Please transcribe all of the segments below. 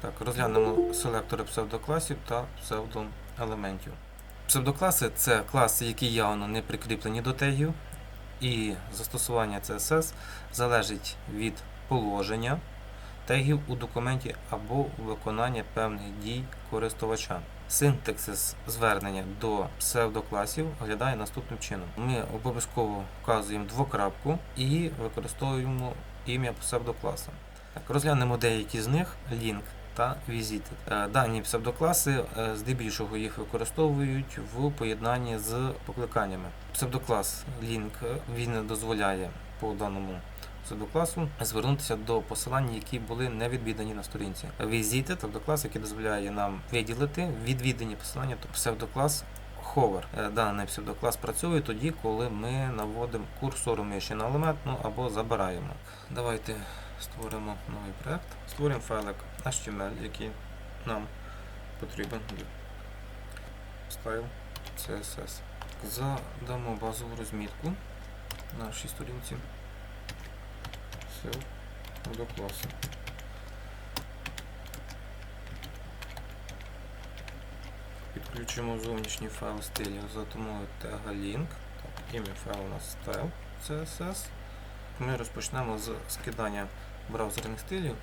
Так, розглянемо селектори псевдокласів та псевдоелементів. Псевдокласи це класи, які явно не прикріплені до тегів, і застосування CSS залежить від положення тегів у документі або виконання певних дій користувача. Синтаксис звернення до псевдокласів виглядає наступним чином. Ми обов'язково вказуємо двокрапку і використовуємо ім'я псевдокласа. Так, розглянемо деякі з них link та visited. Е, Дані псевдокласи е, здебільшого їх використовують в поєднанні з покликаннями. Псевдоклас link е, він дозволяє по даному псевдокласу звернутися до посилань, які були не відвідані на сторінці. Visited – псевдоклас, який дозволяє нам виділити відвідані посилання, тобто псевдоклас. Е, Даний псевдоклас працює тоді, коли ми наводимо курсор миші на елемент ну, або забираємо. Давайте створимо новий проект. Створимо файлик HTML, який нам потрібен. Style CSS. Задамо базову розмітку на нашій сторінці. Все до класу. Підключимо зовнішній файл стилю за допомогою тега link. Так, ім'я файлу у нас style CSS. Ми розпочнемо з скидання браузерних стилів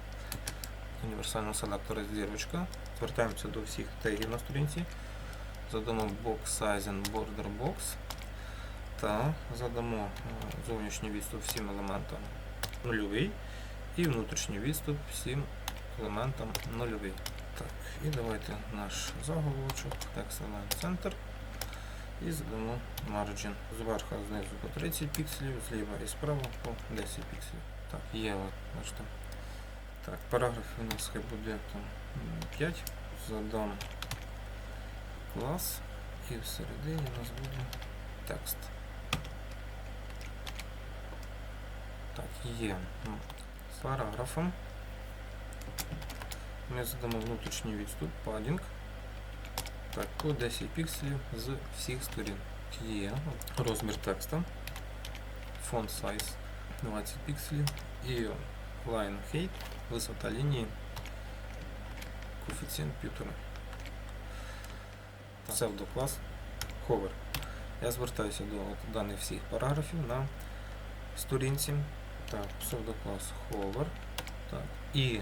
універсального селектора зірочка. Звертаємося до всіх тегів на сторінці. Задамо box sizing border box та задамо е, зовнішній відступ всім елементам нульовий і внутрішній відступ всім елементам нульовий. Так, і давайте наш заголовочок, text align center і задамо margin. Зверху знизу по 30 пікселів, зліва і справа по 10 пікселів. Так, є, от, бачите. Так, параграф у нас хай буде там м, 5. Задам клас і всередині у нас буде текст. Так, є м, з параграфом. Ми задамо внутрішній відступ, падінг. Так, по 10 пікселів з всіх сторін. Є розмір текста, font size 20 пікселів і line height, висота лінії, коефіцієнт півтора. Псевдоклас hover. Я звертаюся до даних всіх параграфів на сторінці. Так, псевдоклас hover. Так, і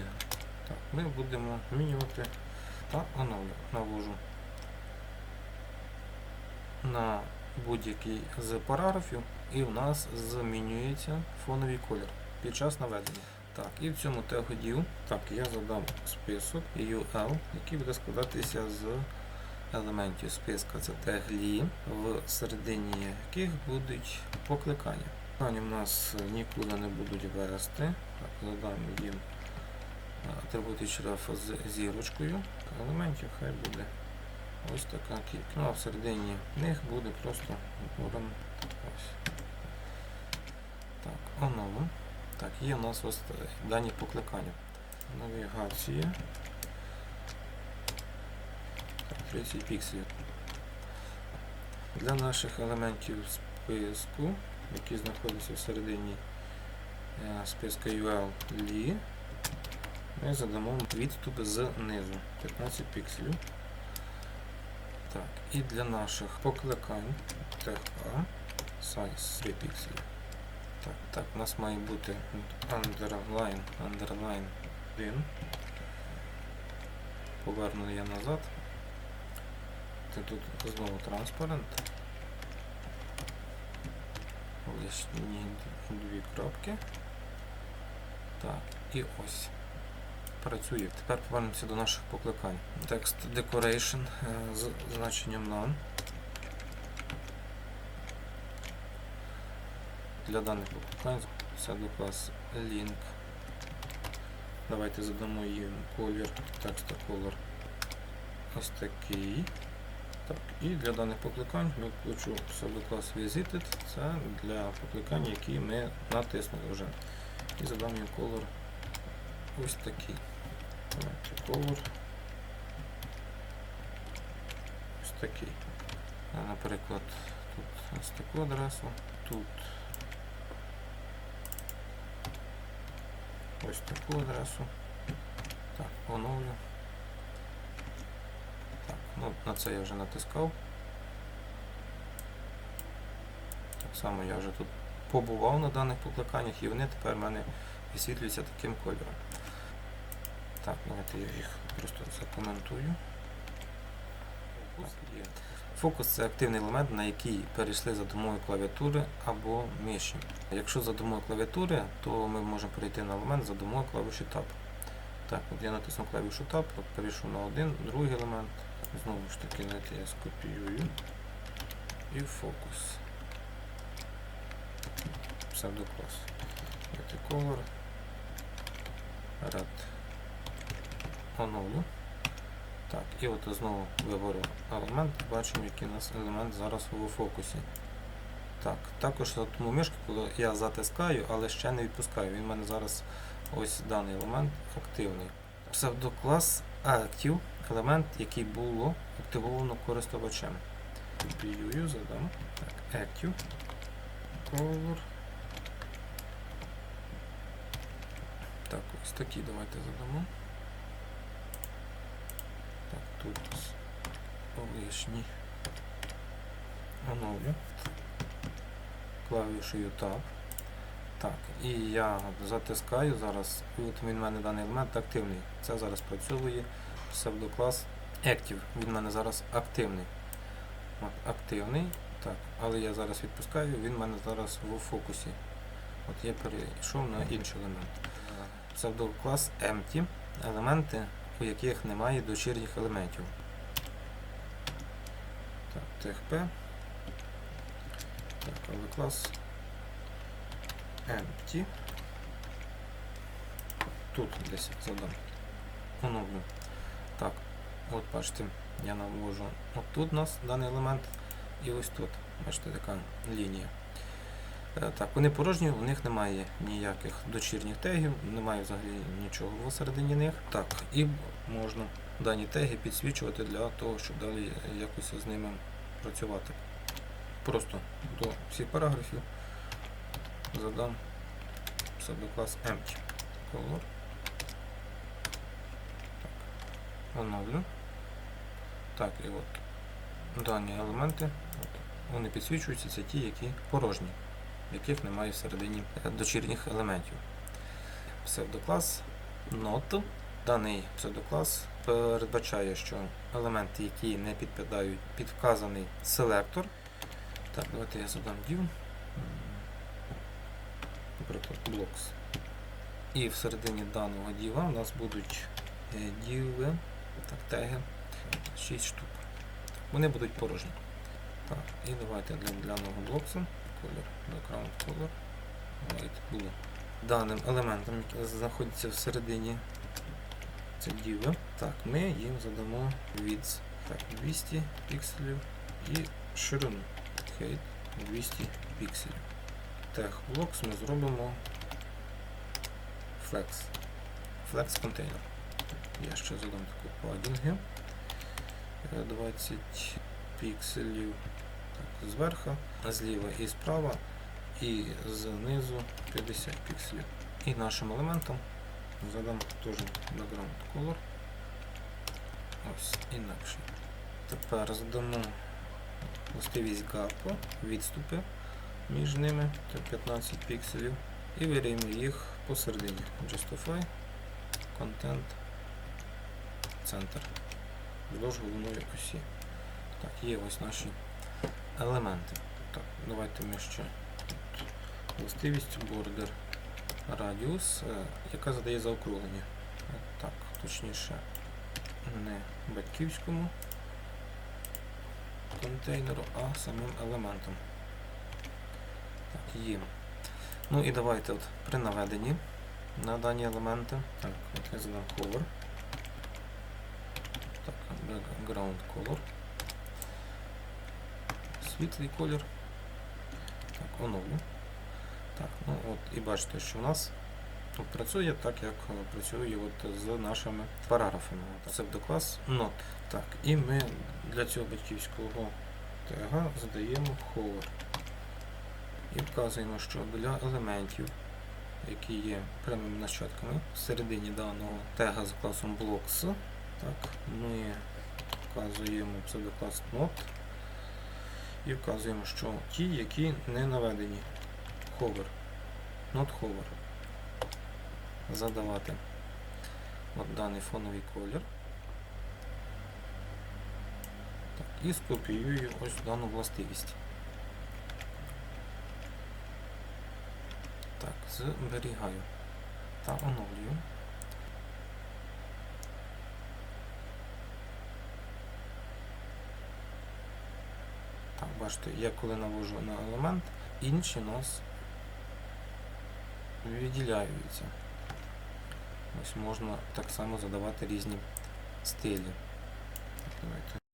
так, ми будемо змінювати та оновлю. Навожу на будь-який з параграфів і в нас змінюється фоновий колір під час наведення. Так, і в цьому тегу так, я задам список UL, який буде складатися з елементів списка. Це тег li, в середині яких будуть покликання. Вони в нас нікуди не будуть вести. Так, задам їм атрибути шрафа з зірочкою. Елементів хай буде ось така кілька. Ну а всередині них буде просто ось. Так. Так, є у нас ось дані покликання. Навігація. Так, 30 пікселів. Для наших елементів списку, які знаходяться всередині е, списка UL li, ми задамо відступ знизу 15 пікселів. Так, і для наших покликань A size 3 пікселі. Так, так, у нас має бути underline, underline 1. Поверну я назад. Це тут знову транспарент. Лишні дві крапки. Так, і ось працює. Тепер повернемося до наших покликань. Текст decoration е, з значенням none. Для даних покликань сяду клас link. Давайте задамо їм колір текста color ось такий. Так, і для даних покликань ми включу клас visited. Це для покликань, які ми натиснули вже. І задам їм color ось такий. Давайте color. Ось такий. Наприклад, тут ось таку адресу, тут ось таку адресу. Так. оновлю. Так, ну на це я вже натискав. Так само я вже тут побував на даних покликаннях і вони тепер в мене висвітлюються таким кольором. Так, давайте я їх просто закоментую. Так, є. Фокус це активний елемент, на який перейшли за допомогою клавіатури або миші. Якщо за допомогою клавіатури, то ми можемо перейти на елемент за допомогою клавіші Tab. Так, от я натиснув клавішу Tab, от перейшов на один, другий елемент. Знову ж таки, знаєте, я скопіюю і фокус. Псевдоклас. Color. Red. Оновлю. Так, і от знову виберу елемент, бачимо, який у нас елемент зараз у фокусі. Так, також тому мишки, коли я затискаю, але ще не відпускаю. Він в мене зараз ось даний елемент активний. Псевдоклас Active елемент, який було активовано користувачем. Копіюю, задам. Так, Active. Color. Так, ось такі давайте задамо. Нас лишні. Оновлю. Клавішею Tab. Так, і я затискаю зараз, і от він в мене даний елемент активний. Це зараз працює псевдоклас Active. Він в мене зараз активний. От, активний. Так, але я зараз відпускаю, він в мене зараз в фокусі. От я перейшов на інший елемент. Псевдоклас Empty елементи, у яких немає дочірніх елементів. Так, TXP. Так, але клас Empty. Тут десь задам. Оновлю. Так, от бачите, я навожу от тут у нас даний елемент і ось тут. Бачите, така лінія. Е, Так, вони порожні, у них немає ніяких дочірніх тегів, немає взагалі нічого всередині них. Так, і можна дані теги підсвічувати для того, щоб далі якось з ними працювати. Просто до всіх параграфів задам псевдоклас Empty Color. Так, оновлю. Так, і от дані елементи, от, вони підсвічуються, це ті, які порожні яких немає всередині е, дочірніх елементів. Псевдоклас Not. Даний псевдоклас передбачає, що елементи, які не підпадають під вказаний селектор. Так, давайте я задам div. Наприклад, blocks. І всередині даного діва у нас будуть е, діви, так, теги, 6 штук. Вони будуть порожні. Так, і давайте для даного блоксу колір, background color, white blue. Даним елементом, який знаходиться всередині це діви, так, ми їм задамо width так, 200 пікселів і ширину height 200 пікселів. Тег blocks ми зробимо flex. Flex контейнер. Я ще задам таку падінги. 20 пікселів зверху, зліва і справа, і знизу 50 пікселів. І нашим елементом задам теж background color. Ось інакше. Тепер задамо властивість гапу, відступи між ними, це 15 пікселів. І виріємо їх посередині. Justify, Content, Center. Вздовж головної осі. Так, є ось наші елементи. Так, давайте ми ще властивість border е, яка задає заокруглення. Так, точніше, не батьківському контейнеру, а самим елементом. Так, є. Ну і давайте от при наведенні на дані елементи. Так, от я задам color. Так, background color світлий колір. Так, оновлю. Так, ну от І бачите, що в нас от працює так, як е, працює от з нашими параграфами. Псевдоклас Not. Так, І ми для цього батьківського тега задаємо hover. І вказуємо, що для елементів, які є прямими нащадками. Всередині даного тега з класом blocks. Так, ми вказуємо псевдоклас not і вказуємо, що ті, які не наведені. Hover. Not hover. Задавати от даний фоновий колір. Так, і скопіюю ось дану властивість. Так, зберігаю та оновлюю. Так, бачите, я коли навожу на елемент, інші у нас відділяються. Ось можна так само задавати різні стилі. Давайте